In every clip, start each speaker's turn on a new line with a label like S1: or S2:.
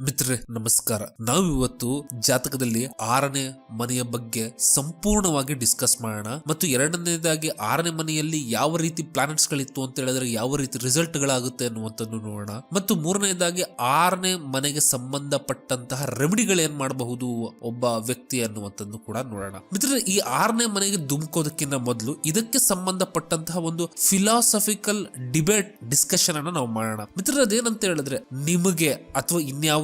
S1: ಮಿತ್ರರೇ, ನಮಸ್ಕಾರ. ನಾವಿವತ್ತು ಜಾತಕದಲ್ಲಿ ಆರನೇ ಮನೆಯ ಬಗ್ಗೆ ಸಂಪೂರ್ಣವಾಗಿ ಡಿಸ್ಕಸ್ ಮಾಡೋಣ. ಮತ್ತು ಎರಡನೇದಾಗಿ ಆರನೇ ಮನೆಯಲ್ಲಿ ಯಾವ ರೀತಿ ಪ್ಲಾನೆಟ್ಸ್ ಗಳಿತ್ತು ಅಂತ ಹೇಳಿದ್ರೆ ಯಾವ ರೀತಿ ರಿಸಲ್ಟ್ ಗಳಾಗುತ್ತೆ ಅನ್ನುವಂಥದ್ದು ನೋಡೋಣ. ಮತ್ತು ಮೂರನೇದಾಗಿ ಆರನೇ ಮನೆಗೆ ಸಂಬಂಧಪಟ್ಟಂತಹ ರೆಮಿಡಿಗಳು ಏನ್ ಮಾಡಬಹುದು ಒಬ್ಬ ವ್ಯಕ್ತಿ ಅನ್ನುವಂಥದ್ದು ಕೂಡ ನೋಡೋಣ. ಮಿತ್ರ ಈ ಆರನೇ ಮನೆಗೆ ಧುಮುಕೋದಕ್ಕಿಂತ ಮೊದಲು ಇದಕ್ಕೆ ಸಂಬಂಧಪಟ್ಟಂತಹ ಒಂದು ಫಿಲಾಸಫಿಕಲ್ ಡಿಬೇಟ್ ಡಿಸ್ಕಷನ್ ಅನ್ನ ನಾವು ಮಾಡೋಣ. ಮಿತ್ರ ಅದೇನಂತ ಹೇಳಿದ್ರೆ, ನಿಮಗೆ ಅಥವಾ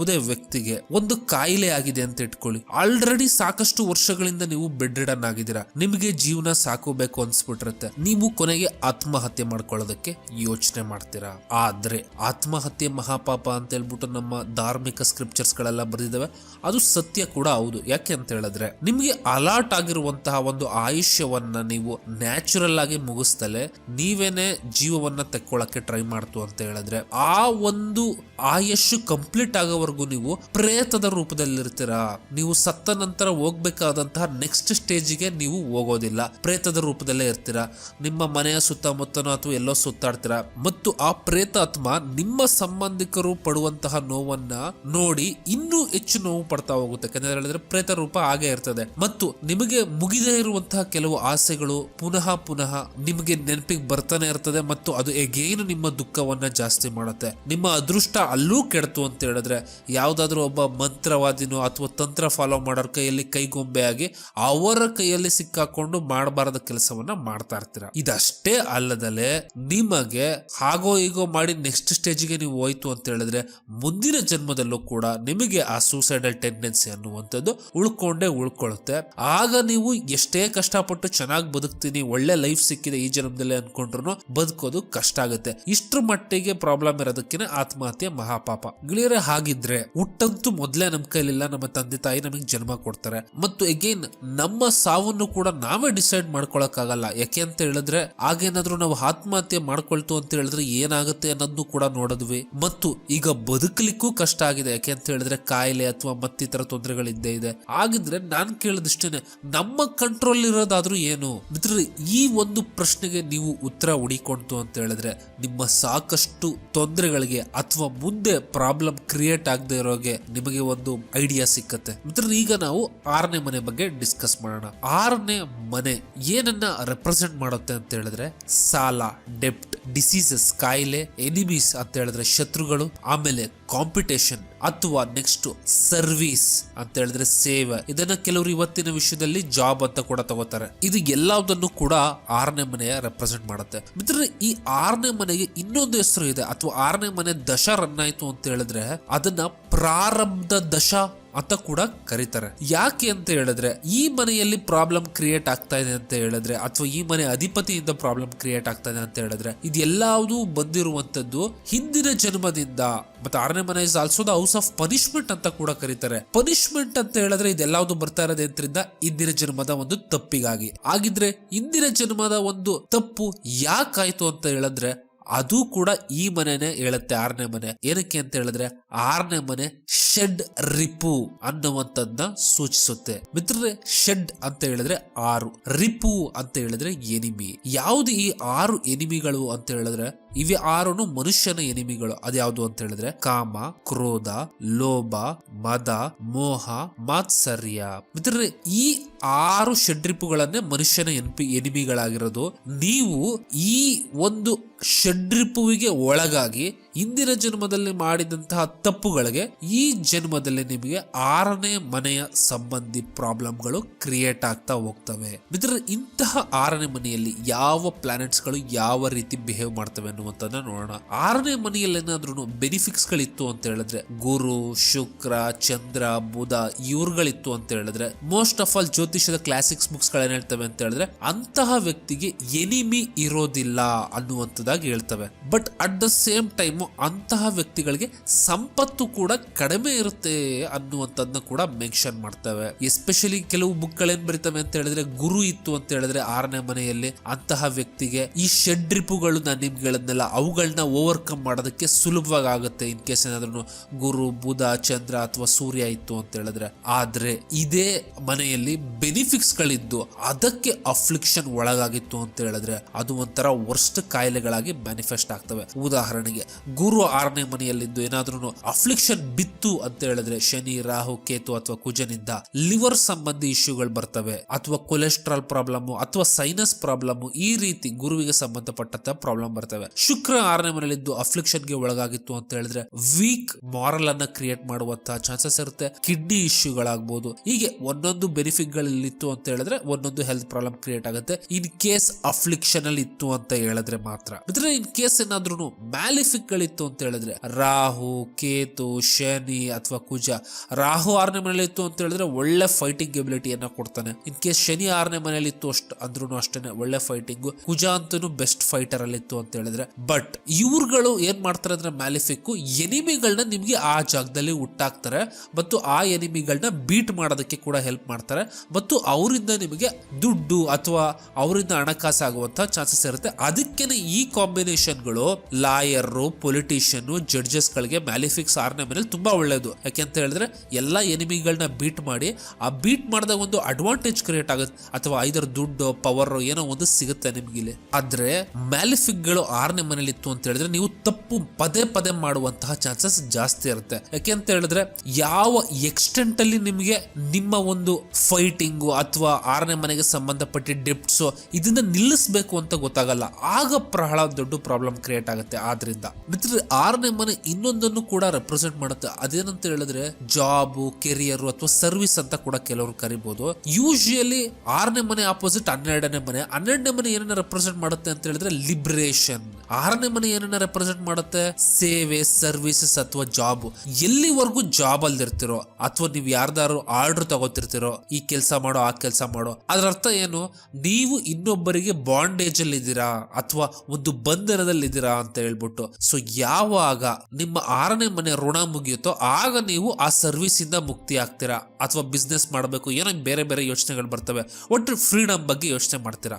S1: ಇನ್ಯಾವುದೇ ವ್ಯಕ್ತಿಗೆ ಒಂದು ಕಾಯಿಲೆ ಆಗಿದೆ ಅಂತ ಇಟ್ಕೊಳ್ಳಿ. ಆಲ್ರೆಡಿ ಸಾಕಷ್ಟು ವರ್ಷಗಳಿಂದ ನೀವು ಬೆಡ್ ರಿಡನ್ ಆಗಿದ್ದೀರಾ ನಿಮಗೆ ಜೀವನ ಸಾಕೋಬೇಕು ಅನ್ಸ್ಬಿಟ್ಟಿರುತ್ತೆ. ನೀವು ಕೊನೆಗೆ ಆತ್ಮಹತ್ಯೆ ಮಾಡ್ಕೊಳ್ಳೋದಕ್ಕೆ ಯೋಚನೆ ಮಾಡ್ತೀರಾ? ಆದ್ರೆ ಆತ್ಮಹತ್ಯೆ ಮಹಾಪಾಪ ಅಂತ ಹೇಳ್ಬಿಟ್ಟು ನಮ್ಮ ಧಾರ್ಮಿಕ ಸ್ಕ್ರಿಪ್ಚರ್ಸ್ ಗಳೆಲ್ಲ ಬರೆದಿದ್ದಾವೆ. ಅದು ಸತ್ಯ ಕೂಡ ಹೌದು. ಯಾಕೆ ಅಂತ ಹೇಳಿದ್ರೆ, ನಿಮಗೆ ಅಲಾಟ್ ಆಗಿರುವಂತಹ ಒಂದು ಆಯುಷ್ಯವನ್ನ ನೀವು ನ್ಯಾಚುರಲ್ ಆಗಿ ಮುಗಿಸ್ತಲೆ ನೀವೇನೆ ಜೀವವನ್ನ ತೆಕ್ಕೊಳ್ಳಕ್ಕೆ ಟ್ರೈ ಮಾಡ್ತು ಅಂತ ಹೇಳಿದ್ರೆ, ಆ ಒಂದು ಆಯುಷ್ ಕಂಪ್ಲೀಟ್ ಆಗೋವರೆಗೂ ನೀವು ಪ್ರೇತದ ರೂಪದಲ್ಲಿರ್ತೀರಾ? ನೀವು ಸತ್ತ ನಂತರ ಹೋಗ್ಬೇಕಾದಂತಹ ನೆಕ್ಸ್ಟ್ ಸ್ಟೇಜಿಗೆ ನೀವು ಹೋಗೋದಿಲ್ಲ. ಪ್ರೇತದ ರೂಪದಲ್ಲೇ ಇರ್ತೀರಾ? ನಿಮ್ಮ ಮನೆಯ ಸುತ್ತಮುತ್ತನೋ ಅಥವಾ ಎಲ್ಲೋ ಸುತ್ತಾಡ್ತೀರಾ? ಮತ್ತು ಆ ಪ್ರೇತ ಆತ್ಮ ನಿಮ್ಮ ಸಂಬಂಧಿಕರು ಪಡುವಂತಹ ನೋವನ್ನ ನೋಡಿ ಇನ್ನೂ ಹೆಚ್ಚು ನೋವು ಪಡ್ತಾ ಹೋಗುತ್ತೆ. ಯಾಕಂದ್ರೆ ಹೇಳಿದ್ರೆ ಪ್ರೇತ ರೂಪ ಹಾಗೆ ಇರ್ತದೆ. ಮತ್ತು ನಿಮಗೆ ಮುಗಿದೇ ಇರುವಂತಹ ಕೆಲವು ಆಸೆಗಳು ಪುನಃ ಪುನಃ ನಿಮಗೆ ನೆನಪಿಗೆ ಬರ್ತಾನೆ ಇರ್ತದೆ ಮತ್ತು ಅದು ಎಗೇನು ನಿಮ್ಮ ದುಃಖವನ್ನ ಜಾಸ್ತಿ ಮಾಡುತ್ತೆ. ನಿಮ್ಮ ಅದೃಷ್ಟ ಅಲ್ಲೂ ಕೆಡ್ತು ಅಂತ ಹೇಳಿದ್ರೆ ಯಾವ್ದಾದ್ರು ಒಬ್ಬ ಮಂತ್ರವಾದಿನೋ ಅಥವಾ ತಂತ್ರ ಫಾಲೋ ಮಾಡೋರ ಕೈಯಲ್ಲಿ ಕೈಗೊಂಬೆಯಾಗಿ ಅವರ ಕೈಯಲ್ಲಿ ಸಿಕ್ಕಾಕೊಂಡು ಮಾಡಬಾರದ ಕೆಲಸವನ್ನ ಮಾಡ್ತಾ ಇರ್ತೀರ. ಇದಷ್ಟೇ ಅಲ್ಲದಲೆ ನಿಮಗೆ ಹಾಗೋ ಹೀಗೋ ಮಾಡಿ ನೆಕ್ಸ್ಟ್ ಸ್ಟೇಜ್ಗೆ ನೀವು ಹೋಯ್ತು ಅಂತ ಹೇಳಿದ್ರೆ ಮುಂದಿನ ಜನ್ಮದಲ್ಲೂ ಕೂಡ ನಿಮಗೆ ಆ ಸೂಸೈಡಲ್ ಟೆಂಡೆನ್ಸಿ ಅನ್ನುವಂಥದ್ದು ಉಳ್ಕೊಂಡೇ ಉಳ್ಕೊಳ್ಳುತ್ತೆ. ಆಗ ನೀವು ಎಷ್ಟೇ ಕಷ್ಟಪಟ್ಟು ಚೆನ್ನಾಗಿ ಬದುಕ್ತೀನಿ, ಒಳ್ಳೆ ಲೈಫ್ ಸಿಕ್ಕಿದೆ ಈ ಜನ್ಮದಲ್ಲಿ ಅನ್ಕೊಂಡ್ರು ಬದುಕೋದು ಕಷ್ಟ ಆಗುತ್ತೆ. ಇಷ್ಟ್ರ ಮಟ್ಟಿಗೆ ಪ್ರಾಬ್ಲಮ್ ಇರೋದಕ್ಕಿಂತ ಆತ್ಮಹತ್ಯೆ ಮಹಾಪಾಪ. ಗಿಳಿಯರೇ, ಹಾಗಿದ್ರೆ ಹುಟ್ಟಂತೂ ಮೊದ್ಲೇ ನಮ್ ಕೈಲಿಲ್ಲ, ನಮ್ಮ ತಂದೆ ತಾಯಿ ನಮಗೆ ಜನ್ಮ ಕೊಡ್ತಾರೆ. ಮತ್ತು ಎಗೇನ್ ನಮ್ಮ ಸಾವನ್ನು ಕೂಡ ನಾವೇ ಡಿಸೈಡ್ ಮಾಡ್ಕೊಳಕ್ಕಾಗಲ್ಲ. ಯಾಕೆ ಅಂತ ಹೇಳಿದ್ರೆ, ಆಗೇನಾದ್ರೂ ನಾವು ಆತ್ಮಹತ್ಯೆ ಮಾಡ್ಕೊಳ್ತು ಅಂತ ಹೇಳಿದ್ರೆ ಏನಾಗುತ್ತೆ ಅನ್ನೋದನ್ನು ಕೂಡ ನೋಡಿದ್ವಿ. ಮತ್ತು ಈಗ ಬದುಕಲಿಕ್ಕೂ ಕಷ್ಟ ಆಗಿದೆ. ಯಾಕೆ ಅಂತ ಹೇಳಿದ್ರೆ, ಕಾಯಿಲೆ ಅಥವಾ ಮತ್ತಿತರ ತೊಂದರೆಗಳಿದ್ದೇ ಇದೆ. ಆಗಿದ್ರೆ ನಾನ್ ಕೇಳಿದಷ್ಟೇನೆ ನಮ್ಮ ಕಂಟ್ರೋಲ್ ಇರೋದಾದ್ರೂ ಏನು? ಮಿತ್ರರೇ, ಈ ಒಂದು ಪ್ರಶ್ನೆಗೆ ನೀವು ಉತ್ತರ ಹುಡಿಕೊಂತು ಅಂತ ಹೇಳಿದ್ರೆ, ನಿಮ್ಮ ಸಾಕಷ್ಟು ತೊಂದರೆಗಳಿಗೆ ಅಥವಾ ಮುಂದೆ ಪ್ರಾಬ್ಲಮ್ ಕ್ರಿಯೇಟ್ ಆಗದೆ ಇರೋಗೆ ನಿಮಗೆ ಒಂದು ಐಡಿಯಾ ಸಿಕ್ಕತ್ತೆ. ಮಿತ್ರರು, ಈಗ ನಾವು ಆರನೇ ಮನೆ ಬಗ್ಗೆ ಡಿಸ್ಕಸ್ ಮಾಡೋಣ. ಆರನೇ ಮನೆ ಏನನ್ನ ರೆಪ್ರೆಸೆಂಟ್ ಮಾಡುತ್ತೆ ಅಂತ ಹೇಳಿದ್ರೆ ಸಾಲ ಡೆಪ್ಟ್ ಡಿಸೀಸಸ್ ಕಾಯಿಲೆ, ಎನಿಮೀಸ್ ಅಂತ ಹೇಳಿದ್ರೆ ಶತ್ರುಗಳು, ಆಮೇಲೆ ಕಾಂಪಿಟೇಷನ್ ಅಥವಾ ನೆಕ್ಸ್ಟ್ ಸರ್ವಿಸ್ ಅಂತ ಹೇಳಿದ್ರೆ ಸೇವೆ. ಇದನ್ನ ಕೆಲವರು ಇವತ್ತಿನ ವಿಷಯದಲ್ಲಿ ಜಾಬ್ ಅಂತ ಕೂಡ ತಗೋತಾರೆ. ಇದು ಎಲ್ಲದನ್ನು ಕೂಡ ಆರನೇ ಮನೆಯ ರೆಪ್ರೆಸೆಂಟ್ ಮಾಡುತ್ತೆ. ಮಿತ್ರ ಈ ಆರನೇ ಮನೆಗೆ ಇನ್ನೊಂದು ಹೆಸರು ಇದೆ, ಅಥವಾ ಆರನೇ ಮನೆ ದಶ ರನ್ ಆಯ್ತು ಅಂತ ಹೇಳಿದ್ರೆ ಅದನ್ನ ಪ್ರಾರಂಭ ದಶ ಅಂತ ಕೂಡ ಕರೀತಾರೆ. ಯಾಕೆ ಅಂತ ಹೇಳಿದ್ರೆ, ಈ ಮನೆಯಲ್ಲಿ ಪ್ರಾಬ್ಲಮ್ ಕ್ರಿಯೇಟ್ ಆಗ್ತಾ ಇದೆ ಅಂತ ಹೇಳಿದ್ರೆ, ಅಥವಾ ಈ ಮನೆ ಅಧಿಪತಿಯಿಂದ ಪ್ರಾಬ್ಲಮ್ ಕ್ರಿಯೇಟ್ ಆಗ್ತಾ ಇದೆ ಅಂತ ಹೇಳಿದ್ರೆ ಇದೆಲ್ಲದೂ ಬಂದಿರುವಂತದ್ದು ಹಿಂದಿನ ಜನ್ಮದಿಂದ, ಮತ್ತೆ ಆರನೇ ಮನೆ is also the house of punishment ಅಂತ ಕೂಡ ಕರೀತಾರೆ. ಪನಿಷ್ಮೆಂಟ್ ಅಂತ ಹೇಳಿದ್ರೆ ಇದೆಲ್ಲಾವುದು ಬರ್ತಾ ಇರೋದ್ರಿಂದ ಇಂದಿನ ಜನ್ಮದ ಒಂದು ತಪ್ಪಿಗಾಗಿ. ಆಗಿದ್ರೆ ಇಂದಿನ ಜನ್ಮದ ಒಂದು ತಪ್ಪು ಯಾಕಾಯ್ತು ಅಂತ ಹೇಳಿದ್ರೆ ಅದು ಕೂಡ ಈ ಮನೆನೇ ಹೇಳುತ್ತೆ, ಆರನೇ ಮನೆ. ಏನಕ್ಕೆ ಅಂತ ಹೇಳಿದ್ರೆ, ಆರನೇ ಮನೆ ಶೆಡ್ ರಿಪು ಅನ್ನುವಂಥದ್ದನ್ನ ಸೂಚಿಸುತ್ತೆ. ಮಿತ್ರರೇ ಶೆಡ್ ಅಂತ ಹೇಳಿದ್ರೆ ಆರು ರಿಪು ಅಂತ ಹೇಳಿದ್ರೆ ಎನಿಮಿ. ಯಾವ್ದು ಈ ಆರು ಎನಿಮಿಗಳು ಅಂತ ಹೇಳಿದ್ರೆ ಇವೆ ಆರುನು ಮನುಷ್ಯನ ಎನಿಮಿಗಳು. ಅದ್ಯಾವುದು ಅಂತ ಹೇಳಿದ್ರೆ ಕಾಮ, ಕ್ರೋಧ, ಲೋಭ, ಮದ, ಮೋಹ, ಮಾತ್ಸರ್ಯ. ಮಿತ್ರರೇ, ಈ ಆರು ಷಡ್ರಿಪುಗಳನ್ನೇ ಮನುಷ್ಯನ ಎನ್ಪಿ, ಎನಿಮಿಗಳಾಗಿರೋದು. ನೀವು ಈ ಒಂದು ಷಡ್ರಿಪುವಿಗೆ ಒಳಗಾಗಿ ಇಂದಿನ ಜನ್ಮದಲ್ಲಿ ಮಾಡಿದಂತಹ ತಪ್ಪುಗಳಿಗೆ ಈ ಜನ್ಮದಲ್ಲಿ ನಿಮಗೆ ಆರನೇ ಮನೆಯ ಸಂಬಂಧಿ ಪ್ರಾಬ್ಲಮ್ಗಳು ಕ್ರಿಯೇಟ್ ಆಗ್ತಾ ಹೋಗ್ತವೆ. ಮಿತ್ರರು, ಇಂತಹ ಆರನೇ ಮನೆಯಲ್ಲಿ ಯಾವ ಪ್ಲಾನೆಟ್ಸ್ಗಳು ಯಾವ ರೀತಿ ಬಿಹೇವ್ ಮಾಡ್ತವೆ ಅನ್ನುವಂಥದ್ದನ್ನ ನೋಡೋಣ. ಆರನೇ ಮನೆಯಲ್ಲಿ ಏನಾದ್ರೂ ಬೆನಿಫಿಟ್ಸ್ ಗಳಿತ್ತು ಅಂತ ಹೇಳಿದ್ರೆ, ಗುರು, ಶುಕ್ರ, ಚಂದ್ರ, ಬುಧ, ಇವ್ರುಗಳಿತ್ತು ಅಂತ ಹೇಳಿದ್ರೆ ಮೋಸ್ಟ್ ಆಫ್ ಆಲ್ ಜ್ಯೋತಿಷ್ಯದ ಕ್ಲಾಸಿಕ್ಸ್ ಬುಕ್ಸ್ ಗಳೇನ್ ಹೇಳ್ತವೆ ಅಂತ ಹೇಳಿದ್ರೆ, ಅಂತಹ ವ್ಯಕ್ತಿಗೆ ಎನಿಮಿ ಇರೋದಿಲ್ಲ ಅನ್ನುವಂಥದ್ದಾಗಿ ಹೇಳ್ತವೆ. But at the same time ಅಂತಹ ವ್ಯಕ್ತಿಗಳಿಗೆ ಸಂಪತ್ತು ಕೂಡ ಕಡಿಮೆ ಇರುತ್ತೆ ಅನ್ನುವಂಥದ್ದನ್ನ ಕೂಡ ಮೆನ್ಷನ್ ಮಾಡ್ತವೆ. ಎಸ್ಪೆಷಲಿ ಕೆಲವು ಬುಕ್ ಗಳೇನ್ ಬರೀತವೆ ಅಂತ ಹೇಳಿದ್ರೆ, ಗುರು ಇತ್ತು ಅಂತ ಹೇಳಿದ್ರೆ ಆರನೇ ಮನೆಯಲ್ಲಿ ಅಂತಹ ವ್ಯಕ್ತಿಗೆ ಈ ಷಡ್ರಿಪುಗಳು ನಾನು ನಿಮ್ಗೆ ಏನಿದೆಯಲ್ಲ ಅವುಗಳನ್ನ ಓವರ್ಕಮ್ ಮಾಡೋದಕ್ಕೆ ಸುಲಭವಾಗಿ ಆಗುತ್ತೆ. ಇನ್ ಕೇಸ್ ಏನಾದ್ರೂ ಗುರು, ಬುಧ, ಚಂದ್ರ ಅಥವಾ ಸೂರ್ಯ ಇತ್ತು ಅಂತ ಹೇಳಿದ್ರೆ. ಆದ್ರೆ ಇದೇ ಮನೆಯಲ್ಲಿ ಬೆನಿಫಿಟ್ಸ್ ಗಳಿದ್ದು ಅದಕ್ಕೆ ಅಫ್ಲಿಕ್ಷನ್ ಒಳಗಾಗಿತ್ತು ಅಂತ ಹೇಳಿದ್ರೆ ಅದು ಒಂಥರ ವರ್ಸ್ಟ್ ಕಾಯಿಲೆಗಳಾಗಿ ಮ್ಯಾನಿಫೆಸ್ಟ್ ಆಗ್ತವೆ. ಉದಾಹರಣೆಗೆ ಗುರು ಆರನೇ ಮನೆಯಲ್ಲಿದ್ದು ಏನಾದ್ರೂ ಅಫ್ಲಿಕ್ಷನ್ ಬಿತ್ತು ಅಂತ ಹೇಳಿದ್ರೆ ಶನಿ, ರಾಹು, ಕೇತು ಅಥವಾ ಕುಜನಿಂದ ಲಿವರ್ ಸಂಬಂಧಿ ಇಶ್ಯೂಗಳು ಬರ್ತವೆ. ಅಥವಾ ಕೊಲೆಸ್ಟ್ರಾಲ್ ಪ್ರಾಬ್ಲಮ್ ಅಥವಾ ಸೈನಸ್ ಪ್ರಾಬ್ಲಮ್ ಈ ರೀತಿ ಗುರುವಿಗೆ ಸಂಬಂಧಪಟ್ಟಂತ ಪ್ರಾಬ್ಲಮ್ ಬರ್ತವೆ. ಶುಕ್ರ ಆರನೇ ಮನೆಯಲ್ಲಿದ್ದು ಅಫ್ಲಿಕ್ಷನ್ಗೆ ಒಳಗಾಗಿತ್ತು ಅಂತ ಹೇಳಿದ್ರೆ ವೀಕ್ ಮಾರಲ್ ಅನ್ನ ಕ್ರಿಯೇಟ್ ಮಾಡುವಂತಹ ಚಾನ್ಸಸ್ ಇರುತ್ತೆ ಕಿಡ್ನಿ ಇಶ್ಯೂಗಳಾಗಬಹುದು ಹೀಗೆ ಒಂದೊಂದು ಬೆನಿಫಿಟ್ ಗಳಿತ್ತು ಅಂತ ಹೇಳಿದ್ರೆ ಒಂದೊಂದು ಹೆಲ್ತ್ ಪ್ರಾಬ್ಲಮ್ ಕ್ರಿಯೇಟ್ ಆಗುತ್ತೆ. ಇನ್ ಕೇಸ್ ಅಫ್ಲಿಕ್ಷನ್ ಅಲ್ಲಿ ಇತ್ತು ಅಂತ ಹೇಳಿದ್ರೆ ಮಾತ್ರ. ಮಿತ್ರ ಇನ್ ಕೇಸ್ ಏನಾದ್ರೂ ಮ್ಯಾಲಿಫಿಕ್ ಗಳಿತ್ತು ಅಂತ ಹೇಳಿದ್ರೆ ರಾಹು, ಕೇತು, ಶನಿ ಅಥವಾ ಕುಜ, ರಾಹು ಆರನೇ ಮನೆಯಲ್ಲಿ ಇತ್ತು ಅಂತ ಹೇಳಿದ್ರೆ ಒಳ್ಳೆ ಫೈಟಿಂಗ್ ಎಬಿಲಿಟಿಯನ್ನ ಕೊಡ್ತಾನೆ. ಇನ್ ಕೇಸ್ ಶನಿ ಆರನೇ ಮನೆಯಲ್ಲಿ ಇತ್ತು ಅಷ್ಟು ಅಂದ್ರೂ ಅಷ್ಟೇನೆ ಒಳ್ಳೆ ಫೈಟಿಂಗ್ ಕುಜ ಅಂತೂ ಬೆಸ್ಟ್ ಫೈಟರ್ ಅಲ್ಲಿ ಇತ್ತು ಅಂತ ಹೇಳಿದ್ರೆ ಬಟ್ ಇವ್ರುಗಳು ಏನ್ ಮಾಡ್ತಾರೆ ಅಂದ್ರೆ ಮ್ಯಾಲಿಫಿಕ್ ಎನಿಮಿಗಳನ್ನ ನಿಮ್ಗೆ ಆ ಜಾಗದಲ್ಲಿ ಹುಟ್ಟಾಕ್ತಾರೆ ಮತ್ತು ಆ ಎನಿಮಿಗಳನ್ನ ಬೀಟ್ ಮಾಡೋದಕ್ಕೆ ಕೂಡ ಹೆಲ್ಪ್ ಮಾಡ್ತಾರೆ. ಮತ್ತು ಅವರಿಂದ ನಿಮಗೆ ದುಡ್ಡು ಅಥವಾ ಅವರಿಂದ ಹಣಕಾಸು ಆಗುವಂತ ಚಾನ್ಸಸ್ ಇರುತ್ತೆ. ಅದಕ್ಕೇನೆ ಈ ಕಾಂಬಿನೇಷನ್ಗಳು ಲಾಯರ್ ಪೊಲಿಟಿಷಿಯನ್ ಜಡ್ಜಸ್ ಗಳಿಗೆ ಮ್ಯಾಲಿಫಿಕ್ಸ್ ಆರನೇ ಮೇಲೆ ತುಂಬಾ ಒಳ್ಳೇದು. ಯಾಕೆಂತ ಹೇಳಿದ್ರೆ ಎಲ್ಲಾ ಎನಿಮಿಗಳನ್ನ ಬೀಟ್ ಮಾಡಿ ಆ ಬೀಟ್ ಮಾಡಿದಾಗ ಒಂದು ಅಡ್ವಾಂಟೇಜ್ ಕ್ರಿಯೇಟ್ ಆಗುತ್ತೆ. ಅಥವಾ ಐದರ ದುಡ್ಡು ಪವರ್ ಏನೋ ಒಂದು ಸಿಗುತ್ತೆ ನಿಮ್ಗೆ ಇಲ್ಲಿ ಆದ್ರೆ ಮ್ಯಾಲಿಫಿಕ್ಗಳು ಆರನೇ ಮನೇಲಿ ಇತ್ತು ಅಂತ ಹೇಳಿದ್ರೆ ನೀವು ತಪ್ಪು ಪದೇ ಪದೇ ಮಾಡುವಂತಹ ಚಾನ್ಸಸ್ ಜಾಸ್ತಿ ಇರುತ್ತೆ. ಯಾಕೆ ಅಂತ ಹೇಳಿದ್ರೆ ಯಾವ ಎಕ್ಸ್ಟೆಂಟ್ ಅಲ್ಲಿ ನಿಮಗೆ ನಿಮ್ಮ ಒಂದು ಫೈಟಿಂಗು ಅಥವಾ ಆರನೇ ಮನೆಗೆ ಸಂಬಂಧಪಟ್ಟ ಡಿಪ್ಟ್ಸ್ ಇದನ್ನ ನಿಲ್ಲಿಸಬೇಕು ಅಂತ ಗೊತ್ತಾಗಲ್ಲ. ಆಗ ಬಹಳ ದೊಡ್ಡ ಪ್ರಾಬ್ಲಮ್ ಕ್ರಿಯೇಟ್ ಆಗುತ್ತೆ. ಆದ್ರಿಂದ ಮಿತ್ರ ಆರನೇ ಮನೆ ಇನ್ನೊಂದನ್ನು ಕೂಡ ರೆಪ್ರೆಸೆಂಟ್ ಮಾಡುತ್ತೆ. ಅದೇನಂತ ಹೇಳಿದ್ರೆ ಜಾಬ್ ಕೆರಿಯರ್ ಅಥವಾ ಸರ್ವಿಸ್ ಅಂತ ಕೂಡ ಕೆಲವರು ಕರಿಬಹುದು ಯೂಶಿಯಲಿ ಆರನೇ ಮನೆ ಆಪೋಸಿಟ್ ಹನ್ನೆರಡನೇ ಮನೆ. ಹನ್ನೆರಡನೇ ಮನೆ ಏನನ್ನ ರೆಪ್ರೆಸೆಂಟ್ ಮಾಡುತ್ತೆ ಅಂತ ಹೇಳಿದ್ರೆ ಲಿಬ್ರೇಷನ್ ಆರನೇ ಮನೆ ಏನನ್ನ ರೆಪ್ರೆಸೆಂಟ್ ಮಾಡುತ್ತೆ? ಸೇವೆ ಸರ್ವಿಸಸ್ ಅಥವಾ ಜಾಬ್ ಎಲ್ಲಿವರೆಗೂ ಜಾಬ್ ಅಲ್ಲಿರ್ತಿರೋ ಅಥವಾ ನೀವು ಯಾರ್ದಾರು ಆರ್ಡರ್ ತಗೋತಿರ್ತಿರೋ, ಈ ಕೆಲಸ ಮಾಡೋ, ಆ ಕೆಲಸ ಮಾಡೋ, ಅದರ ಅರ್ಥ ಏನು? ನೀವು ಇನ್ನೊಬ್ಬರಿಗೆ ಬಾಂಡೇಜ್ ಅಲ್ಲಿ ಇದ್ದೀರಾ ಅಥವಾ ಒಂದು ಬಂಧನದಲ್ಲಿ ಇದ್ದೀರಾ ಅಂತ ಹೇಳ್ಬಿಟ್ಟು. ಸೊ ಯಾವಾಗ ನಿಮ್ಮ ಆರನೇ ಮನೆ ಋಣ ಮುಗಿಯುತ್ತೋ, ಆಗ ನೀವು ಆ ಸರ್ವಿಸ್ ಇಂದ ಮುಕ್ತಿ ಆಗ್ತೀರಾ? ಅಥವಾ ಬಿಸ್ನೆಸ್ ಮಾಡಬೇಕು, ಏನೋ ಬೇರೆ ಬೇರೆ ಯೋಚನೆಗಳು ಬರ್ತವೆ ಒಟ್ಟು ಫ್ರೀಡಮ್ ಬಗ್ಗೆ ಯೋಚನೆ ಮಾಡ್ತೀರಾ?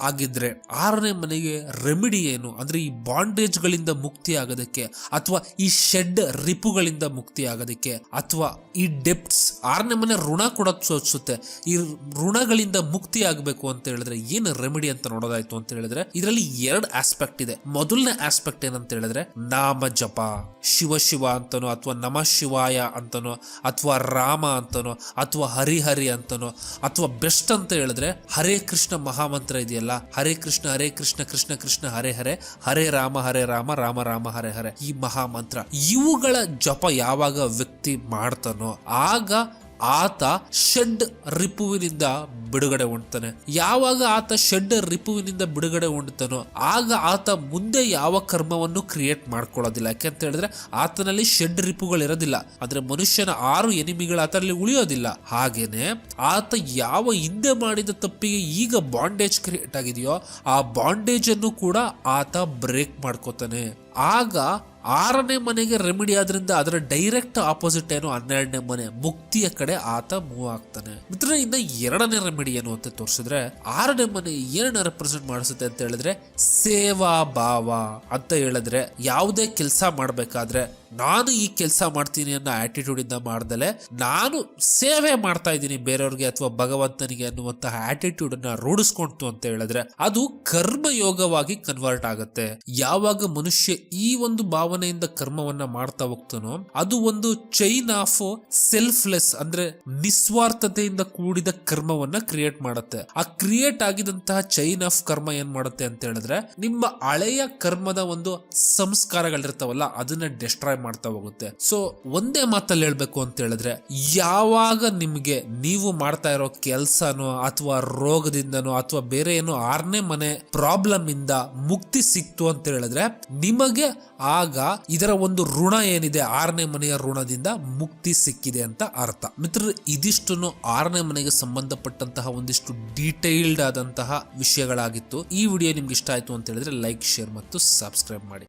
S1: ಆಗಿದ್ರೆ ಆರನೇ ಮನೆಗೆ ರೆಮಿಡಿ ಏನು? ಅಂದ್ರೆ ಈ ಬಾಂಡೇಜ್ ಗಳಿಂದ ಮುಕ್ತಿ ಆಗೋದಕ್ಕೆ ಅಥವಾ ಈ ಶೆಡ್ ರಿಪುಗಳಿಂದ ಮುಕ್ತಿ ಆಗೋದಕ್ಕೆ ಅಥವಾ ಈ ಡೆಪ್ಟ್ಸ್ ಆರನೇ ಮನೆ ಋಣ ಕೊಡೋದು ಸೋಚಿಸುತ್ತೆ ಈ ಋಣಗಳಿಂದ ಮುಕ್ತಿ ಆಗಬೇಕು ಅಂತ ಹೇಳಿದ್ರೆ ಏನು ರೆಮಿಡಿ ಅಂತ ನೋಡೋದಾಯ್ತು ಅಂತ ಹೇಳಿದ್ರೆ ಇದರಲ್ಲಿ ಎರಡು ಆಸ್ಪೆಕ್ಟ್ ಇದೆ. ಮೊದಲನೇ ಆಸ್ಪೆಕ್ಟ್ ಏನಂತ ಹೇಳಿದ್ರೆ ನಾಮ ಜಪ. ಶಿವ ಶಿವ ಅಂತನೋ ಅಥವಾ ನಮ ಶಿವಾಯ ಅಂತನೋ ಅಥವಾ ರಾಮ ಅಂತನೋ ಅಥವಾ ಹರಿಹರಿ ಅಂತನೋ ಅಥವಾ ಬೆಸ್ಟ್ ಅಂತ ಹೇಳಿದ್ರೆ ಹರೇ ಕೃಷ್ಣ ಮಹಾಮಂತ್ರ ಇದೆಯಲ್ಲ? ಹರೇ ಕೃಷ್ಣ ಹರೇ ಕೃಷ್ಣ ಕೃಷ್ಣ ಕೃಷ್ಣ, ಹರೇ ಹರೇ ಹರೇ ರಾಮ ಹರೇ ರಾಮ ರಾಮ ರಾಮ, ಹರೇ ಹರೇ. ಈ ಮಹಾಮಂತ್ರ ಇವುಗಳ ಜಪ ಯಾವಾಗ ವ್ಯಕ್ತಿ ಮಾಡ್ತಾನೋ ಆಗ ಆತ ಶೆಡ್ ರಿಪುವಿನಿಂದ ಬಿಡುಗಡೆ ಹೊಂಡ್ತಾನೆ ಯಾವಾಗ ಆತ ಶೆಡ್ ರಿಪುವಿನಿಂದ ಬಿಡುಗಡೆ ಹೊಂಡ್ತಾನೋ ಆಗ ಆತ ಮುಂದೆ ಯಾವ ಕರ್ಮವನ್ನು ಕ್ರಿಯೇಟ್ ಮಾಡ್ಕೊಳ್ಳೋದಿಲ್ಲ. ಯಾಕೆಂತ ಹೇಳಿದ್ರೆ ಆತನಲ್ಲಿ ಶೆಡ್ ರಿಪುಗಳು ಇರೋದಿಲ್ಲ ಅಂದ್ರೆ ಮನುಷ್ಯನ ಆರು ಎನಿಮಿಗಳು ಆತನಲ್ಲಿ ಉಳಿಯೋದಿಲ್ಲ. ಹಾಗೇನೆ ಆತ ಯಾವ ಹಿಂದೆ ಮಾಡಿದ ತಪ್ಪಿಗೆ ಈಗ ಬಾಂಡೇಜ್ ಕ್ರಿಯೇಟ್ ಆಗಿದೆಯೋ ಆ ಬಾಂಡೇಜ್ ಅನ್ನು ಕೂಡ ಆತ ಬ್ರೇಕ್ ಮಾಡ್ಕೋತಾನೆ. ಆಗ ಆರನೇ ಮನೆಗೆ ರೆಮಿಡಿ ಆದ್ರಿಂದ ಅದರ ಡೈರೆಕ್ಟ್ ಆಪೋಸಿಟ್ ಏನು ಹನ್ನೆರಡನೇ ಮನೆ ಮುಕ್ತಿಯ ಕಡೆ ಆತ ಮೂವ್ ಆಗ್ತಾನೆ. ಮಿತ್ರ ಇನ್ನ ಎರಡನೇ ರೆಮಿಡಿ ಏನು ಅಂತ ತೋರಿಸಿದ್ರೆ, ಆರನೇ ಮನೆ ಏನನ್ನ ರೆಪ್ರೆಸೆಂಟ್ ಮಾಡಿಸುತ್ತೆ ಅಂತ ಹೇಳಿದ್ರೆ, ಸೇವಾ ಭಾವ ಅಂತ ಹೇಳಿದ್ರೆ, ಯಾವುದೇ ಕೆಲಸ ಮಾಡ್ಬೇಕಾದ್ರೆ ನಾನು ಈ ಕೆಲಸ ಮಾಡ್ತೀನಿ ಅನ್ನೋ ಆಟಿಟ್ಯೂಡ್ ಇಂದ ಮಾಡ್ದಲೆ, ನಾನು ಸೇವೆ ಮಾಡ್ತಾ ಇದ್ದೀನಿ ಬೇರೆಯವ್ರಿಗೆ ಅಥವಾ ಭಗವಂತನಿಗೆ ಅನ್ನುವಂತಹ ಆಟಿಟ್ಯೂಡ್ ಅನ್ನ ರೂಢಿಸ್ಕೊಂತು ಅಂತ ಹೇಳಿದ್ರೆ, ಅದು ಕರ್ಮಯೋಗವಾಗಿ ಕನ್ವರ್ಟ್ ಆಗುತ್ತೆ. ಯಾವಾಗ ಮನುಷ್ಯ ಈ ಒಂದು ಭಾವನೆಯಿಂದ ಕರ್ಮವನ್ನ ಮಾಡ್ತಾ ಹೋಗ್ತಾನೋ, ಅದು ಒಂದು ಚೈನ್ ಆಫ್ ಸೆಲ್ಫ್ಲೆಸ್ ಅಂದ್ರೆ ನಿಸ್ವಾರ್ಥತೆಯಿಂದ ಕೂಡಿದ ಕರ್ಮವನ್ನ ಕ್ರಿಯೇಟ್ ಮಾಡುತ್ತೆ. ಆ ಕ್ರಿಯೇಟ್ ಆಗಿದಂತಹ ಚೈನ್ ಆಫ್ ಕರ್ಮ ಏನ್ ಮಾಡುತ್ತೆ ಅಂತ ಹೇಳಿದ್ರೆ, ನಿಮ್ಮ ಹಳೆಯ ಕರ್ಮದ ಒಂದು ಸಂಸ್ಕಾರಗಳಿರ್ತಾವಲ್ಲ, ಅದನ್ನ ಡಿಸ್ಟ್ರಾಯ್ ಮಾಡ್ತಾ ಹೋಗುತ್ತೆ. ಸೊ ಒಂದೇ ಮಾತಲ್ಲಿ ಹೇಳ್ಬೇಕು ಅಂತ ಹೇಳಿದ್ರೆ, ಯಾವಾಗ ನಿಮ್ಗೆ ನೀವು ಮಾಡ್ತಾ ಇರೋ ಕೆಲ್ಸನೋ ಅಥವಾ ರೋಗದಿಂದನೋ ಅಥವಾ ಬೇರೆ ಏನೋ ಆರನೇ ಮನೆ ಪ್ರಾಬ್ಲಮ್ ಇಂದ ಮುಕ್ತಿ ಸಿಕ್ತು ಅಂತ ಹೇಳಿದ್ರೆ, ನಿಮಗೆ ಆಗ ಇದರ ಒಂದು ಋಣ ಏನಿದೆ? ಆರನೇ ಮನೆಯ ಋಣದಿಂದ ಮುಕ್ತಿ ಸಿಕ್ಕಿದೆ ಅಂತ ಅರ್ಥ. ಮಿತ್ರ ಇದಿಷ್ಟು ಆರನೇ ಮನೆಗೆ ಸಂಬಂಧಪಟ್ಟಂತಹ ಒಂದಿಷ್ಟು ಡೀಟೈಲ್ಡ್ ಆದಂತಹ ವಿಷಯಗಳಾಗಿತ್ತು. ಈ ವಿಡಿಯೋ ನಿಮ್ಗೆ ಇಷ್ಟ ಆಯ್ತು ಅಂತ ಹೇಳಿದ್ರೆ ಲೈಕ್ ಶೇರ್ ಮತ್ತು ಸಬ್ಸ್ಕ್ರೈಬ್ ಮಾಡಿ.